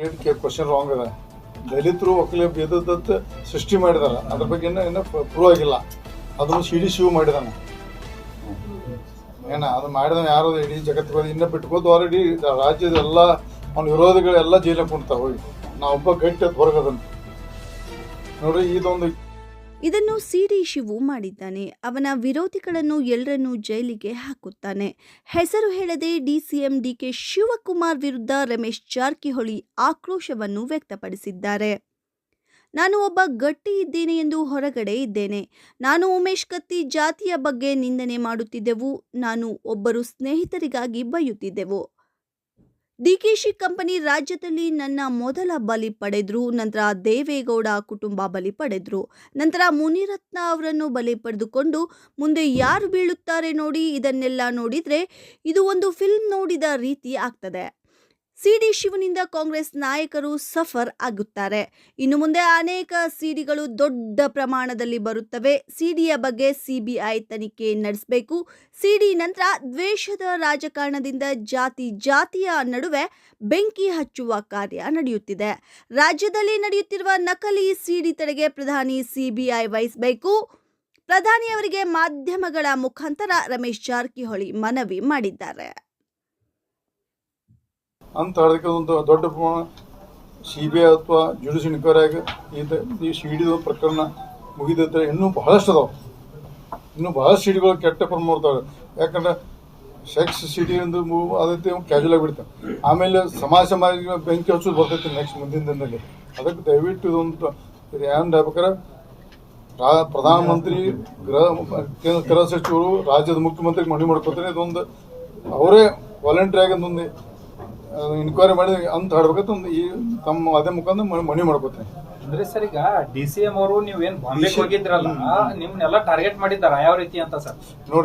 ಕೇಳಿದ question wrong ಅದ ದಲಿತರು ಒಕ್ಕಲಿ ಬೇದತ್ತ ಸೃಷ್ಟಿ ಮಾಡಿದಾರ. ಅದ್ರ ಬಗ್ಗೆ ಇನ್ನೂ ಇನ್ನೂ ಪ್ರೂವ್ ಆಗಿಲ್ಲ. ಅದನ್ನು ಸಿ ಡಿ ಶಿವ್ ಮಾಡಿದಾನ. ಏನ, ಅದು ಮಾಡಿದ ಯಾರು? ಇಡೀ ಜಗತ್ತಿಗೆ ಇನ್ನೂ ಬಿಟ್ಕೋದು ಆಲ್ರೆಡಿ ರಾಜ್ಯದ ಎಲ್ಲ ಅವ್ನ ವಿರೋಧಿಗಳೆಲ್ಲ ಜೈಲಿಗೆ ಕುಂತಾವ. ಹೋಗಿ. ಒಬ್ಬ ಗಟ್ಟಿ ಹೊರಗದನ್ ನೋಡ್ರಿ, ಇದೊಂದು ಇದನ್ನು ಸಿಡಿ ಶಿವು ಮಾಡಿದ್ದಾನೆ. ಅವನ ವಿರೋಧಿಗಳನ್ನು ಎಲ್ಲರನ್ನೂ ಜೈಲಿಗೆ ಹಾಕುತ್ತಾನೆ. ಹೆಸರು ಹೇಳದೆ ಡಿಸಿಎಂ ಡಿಕೆ ಶಿವಕುಮಾರ್ ವಿರುದ್ಧ ರಮೇಶ್ ಜಾರಕಿಹೊಳಿ ಆಕ್ರೋಶವನ್ನು ವ್ಯಕ್ತಪಡಿಸಿದ್ದಾರೆ. ನಾನು ಒಬ್ಬ ಗಟ್ಟಿ ಇದ್ದೇನೆ ಎಂದು ಹೊರಗಡೆ ಇದ್ದೇನೆ. ನಾನು ಉಮೇಶ್ ಕತ್ತಿ ಜಾತಿಯ ಬಗ್ಗೆ ನಿಂದನೆ ಮಾಡುತ್ತಿದ್ದೆವು. ನಾನು ಒಬ್ಬರು ಸ್ನೇಹಿತರಿಗಾಗಿ ಬೈಯುತ್ತಿದ್ದೆವು. ಡಿಕೆಶಿ ಕಂಪನಿ ರಾಜ್ಯದಲ್ಲಿ ನನ್ನ ಮೊದಲ ಬಲಿ ಪಡೆದ್ರು, ನಂತರ ದೇವೇಗೌಡ ಕುಟುಂಬ ಬಲಿ ಪಡೆದ್ರು. ನಂತರ ಮುನಿರತ್ನ ಅವರನ್ನು ಬಲಿ ಪಡೆದುಕೊಂಡು ಮುಂದೆ ಯಾರು ಬೀಳುತ್ತಾರೆ ನೋಡಿ, ಇದನ್ನೆಲ್ಲ ನೋಡಿದ್ರೆ ಇದು ಒಂದು ಫಿಲ್ಮ್ ನೋಡಿದ ರೀತಿ ಆಗ್ತದೆ. ಸಿಡಿ ಶಿವನಿಂದ ಕಾಂಗ್ರೆಸ್ ನಾಯಕರು ಸಫರ್ ಆಗುತ್ತಾರೆ. ಇನ್ನು ಮುಂದೆ ಅನೇಕ ಸಿಡಿಗಳು ದೊಡ್ಡ ಪ್ರಮಾಣದಲ್ಲಿ ಬರುತ್ತವೆ. ಸಿಡಿಯ ಬಗ್ಗೆ ಸಿಬಿಐ ತನಿಖೆ ನಡೆಸಬೇಕು. ಸಿಡಿ ನಂತರ ದ್ವೇಷದ ರಾಜಕಾರಣದಿಂದ ಜಾತಿ ಜಾತಿಯ ನಡುವೆ ಬೆಂಕಿ ಹಚ್ಚುವ ಕಾರ್ಯ ನಡೆಯುತ್ತಿದೆ. ರಾಜ್ಯದಲ್ಲಿ ನಡೆಯುತ್ತಿರುವ ನಕಲಿ ಸಿಡಿ ತಡೆಗೆ ಪ್ರಧಾನಿ ಸಿಬಿಐ ವಹಿಸಬೇಕು. ಪ್ರಧಾನಿಯವರಿಗೆ ಮಾಧ್ಯಮಗಳ ಮುಖಾಂತರ ರಮೇಶ್ ಜಾರಕಿಹೊಳಿ ಮನವಿ ಮಾಡಿದ್ದಾರೆ. ಅಂತ ಅದಕ್ಕೆ ಒಂದು ದೊಡ್ಡ ಪ್ರಮಾಣ ಸಿ ಬಿ ಐ ಅಥವಾ ಜುಡಿಷಿಯಲ್ ಇನ್ಕ್ವೈರಿಯಾಗ ಇದು ಈ ಡಿ ಪ್ರಕರಣ ಮುಗಿದಿದ್ರೆ ಇನ್ನೂ ಬಹಳಷ್ಟು ಅದಾವೆ. ಇನ್ನೂ ಬಹಳಷ್ಟು ಸಿಡಿಗಳು ಕೆಟ್ಟ ಪ್ರಮಾಣ ಮಾಡ್ತಾವೆ ಯಾಕಂದ್ರೆ ಸೆಕ್ಸ್ ಸಿಡಿ ಒಂದು ಅದಕ್ಕೆ ಕ್ಯಾಜುವಲ್ ಆಗಿ ಬಿಡ್ತಾವೆ ಆಮೇಲೆ ಸಮಾಜ ಸಮಾಜ ಬೆಂಕಿ ಹಚ್ಚೋದು ಬರ್ತೈತೆ ನೆಕ್ಸ್ಟ್ ಮುಂದಿನ ದಿನದಲ್ಲಿ. ಅದಕ್ಕೆ ದಯವಿಟ್ಟು ಇದೊಂದು ಇದು ಏನು ಹೇಳ್ಬೇಕಾರೆ ರಾ ಪ್ರಧಾನಮಂತ್ರಿ, ಗೃಹ ಕೇಂದ್ರ ಗೃಹ ಸಚಿವರು, ರಾಜ್ಯದ ಮುಖ್ಯಮಂತ್ರಿಗೆ ಮನವಿ ಮಾಡ್ಕೊತಾರೆ ಇದೊಂದು ಅವರೇ ವಾಲಂಟಿಯರ್ ಆಗಿ ಒಂದು ಇನ್ಕ್ವೈರಿ ಮಾಡಿ ಅಂತ ಹೇಳ್ಬೇಕು ಒಂದು ಈ ತಮ್ಮ ಅದೇ ಮುಖಾಂತರ ಮನವಿ- ಮಾಡ್ಕೋತೇನೆ. ಅಂದ್ರೆ ಸರ್ ಈಗ ಡಿ ಸಿ ಎಂ ಅವರು ನೀವೇನ್ ಬಾಂಬೆ ಹೋಗಿದ್ರಲ್ಲ ನಿಮ್ನೆಲ್ಲ ಟಾರ್ಗೆಟ್ ಮಾಡಿದ್ದಾರ? ಯಾವ ರೀತಿ ಅಂತ ಸರ್? ನೋಡಿ